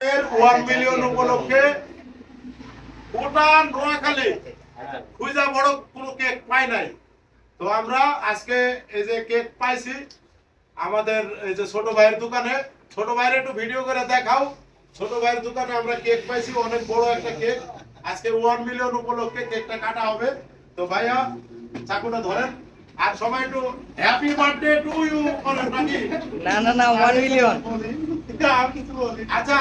One million উপলক্ষে গোটা নোয়াখালী খুঁজা বড় কোনো কেক পাই নাই। তো আমরা আজকে এই যে কেক পাইছি আমাদের এই যে ছোট ভাইয়ের দোকানে ছোট ভাইয়ের একটু ভিডিও করে দেখাও। ছোট ভাইয়ের দোকানে আমরা কেক পাইছি অনেক বড় একটা কেক। আজকে ওয়ান মিলিয়ন উপলক্ষে কেকটা কাটা হবে। তো ভাইয়া চাকুটা ধরেন। আর সবাই একটু হ্যাপি বার্থডে টু ইউ বলেন নাকি? না না না ওয়ান মিলিয়ন আচ্ছা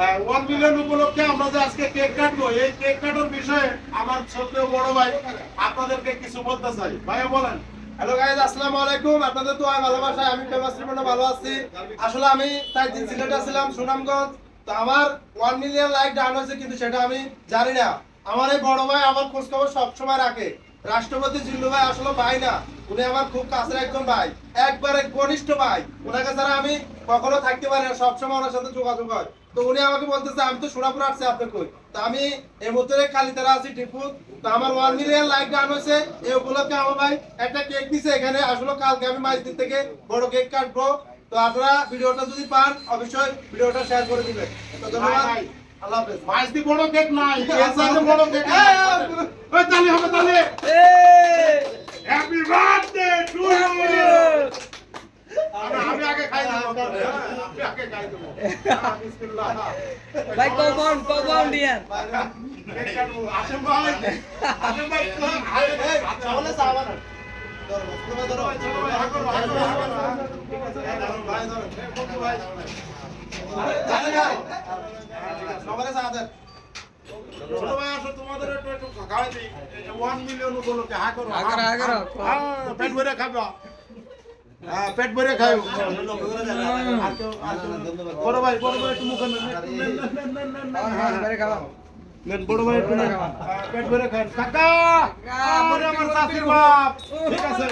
ওয়ান মিলিয়ন উপলক্ষে আমরা যে আজকে কেক কাটবো, এই কেক কাটার বিষয়ে আমার ছোট বড় ভাই আপনাদেরকে কিছু বলতে চাই। ভাইয়া, বলেন। হ্যালো আসসালামু আলাইকুম। আপনাদের তো আমি ফেমাস আসলে আমি তাই দিন সুনামগঞ্জ। তো আমার ওয়ান মিলিয়ন হয়েছে, কিন্তু সেটা আমি জানি না। আমার এই বড় ভাই আমার খোঁজ খবর সবসময় রাখে। রাষ্ট্রপতি জিল্লু ভাই আসলে ভাই না। উনি আমার খুব কাছের একজন ভাই। একবারে ঘনিষ্ঠ ভাই। ওনাকে ছাড়া আমি কখনো থাকতে পারি না। সবসময় ওনার সাথে যোগাযোগ হয়। তো উনি আমাকে বলতেছে আমি তো সোনাপুর আসছি আপনি কই? তো আমি এই মুহূর্তে কালিতারা আছি টিপু। তো আমার ওয়ান মিলিয়ন লাইক ডাউন হয়েছে। এই উপলক্ষে আমার ভাই একটা কেক দিছে এখানে। আসলে কালকে আমি মাইজদিন থেকে বড় কেক কাটবো। তো আপনারা ভিডিওটা যদি পান অবশ্যই ভিডিওটা শেয়ার করে দিবেন। তো ধন্যবাদ। আল্লাহ হাফেজ। মাইস্তি বড় কেক নাই। বড় কেক। তালি হবে তালি হ্যাপি বার্থডে টু ইউ আমি আগে খাই দেবো আমি আগে খাই দেবো হ্যাঁ, বিসমিল্লাহ ভাই কখন কখন দিয়ান কেক কাটবো আসেম ভাই আসেম ভাই আচ্ছা তাহলে চা বানান ধরো ধরো ধরো ছোট ভাই হাত করো, হাত করো, হাত করো, হাত করো। ঠিক আছে, হ্যাঁ, ধরো, ভাই, ধরো। এই, বন্ধু ভাই। সবারে চা ভাই তোমাদের খাওয়াই দিই। এই যে one million উপলক্ষে, হা করো, হা করো, হা করো। হ্যাঁ, পেট ভরে খাবা। হ্যাঁ, পেট ভরে খাই বড় ভাই বড় ভাই একটু মুখে নেন। হ্যাঁ, হ্যাঁ। বড় ভাই একটু। হ্যাঁ, পেট ভরে খান কাকা আমার শাশুড়ি বাপ ঠিক আছে।